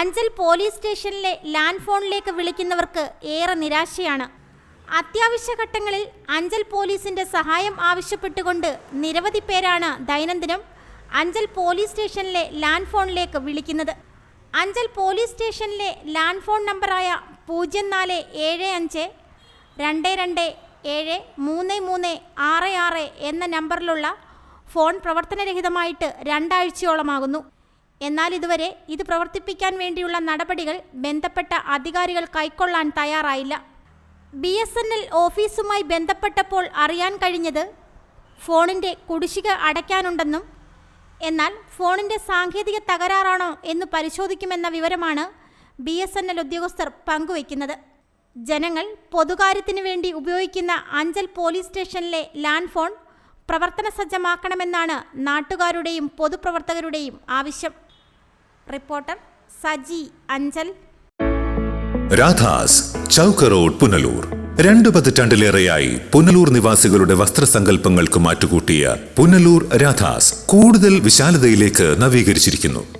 Anchal police സ്റ്റേഷനിലെ land ഫോണിലേക്ക് വിളിക്കുന്നവർക്ക് ഏറെ നിരാശയാണ്. അത്യാവശ്യ ഘട്ടങ്ങളിൽ അഞ്ചൽ പോലീസിന്റെ സഹായം ആവശ്യപ്പെട്ടുകൊണ്ട് നിരവധി പേരാണ് ദൈനംദിനം അഞ്ചൽ പോലീസ് സ്റ്റേഷനിലെ ലാൻഡ് ഫോണിലേക്ക് വിളിക്കുന്നത്. അഞ്ചൽ പോലീസ് സ്റ്റേഷനിലെ ലാൻഡ് ഫോൺ നമ്പറായ പൂജ്യം നാല് ഏഴ് അഞ്ച് രണ്ട് രണ്ട് ഏഴ് മൂന്ന് മൂന്ന് ആറ് ആറ് എന്ന നമ്പറിലുള്ള ഫോൺ പ്രവർത്തനരഹിതമായിട്ട് രണ്ടാഴ്ചയോളമാകുന്നു. എന്നാൽ ഇതുവരെ ഇത് പ്രവർത്തിപ്പിക്കാൻ വേണ്ടിയുള്ള നടപടികൾ ബന്ധപ്പെട്ട അധികാരികൾ കൈക്കൊള്ളാൻ തയ്യാറായില്ല. ബി എസ് എൻ എൽ ഓഫീസുമായി ബന്ധപ്പെട്ടപ്പോൾ അറിയാൻ കഴിഞ്ഞത് ഫോണിന്റെ കുടിശ്ശിക അടയ്ക്കാനുണ്ടെന്നും എന്നാൽ ഫോണിന്റെ സാങ്കേതിക തകരാറാണോ എന്ന് പരിശോധിക്കുമെന്ന വിവരമാണ് ബി എസ് എൻ എൽ ഉദ്യോഗസ്ഥർ പങ്കുവയ്ക്കുന്നത്. ജനങ്ങൾ പൊതുകാര്യത്തിന് വേണ്ടി ഉപയോഗിക്കുന്ന അഞ്ചൽ പോലീസ് സ്റ്റേഷനിലെ ലാൻഡ് ഫോൺ പ്രവർത്തന സജ്ജമാക്കണമെന്നാണ് നാട്ടുകാരുടെയും പൊതുപ്രവർത്തകരുടെയും ആവശ്യം. റിപ്പോർട്ടർ സജി അഞ്ചൽ. രാധാസ് ചൗക്ക് റോഡ് പുനലൂർ. രണ്ടു പതിറ്റാണ്ടിലേറെയായി പുനലൂർ നിവാസികളുടെ വസ്ത്രസങ്കല്പങ്ങൾക്ക് മാറ്റുകൂട്ടിയ പുനലൂർ രാധാസ് കൂടുതൽ വിശാലതയിലേക്ക് നവീകരിച്ചിരിക്കുന്നു.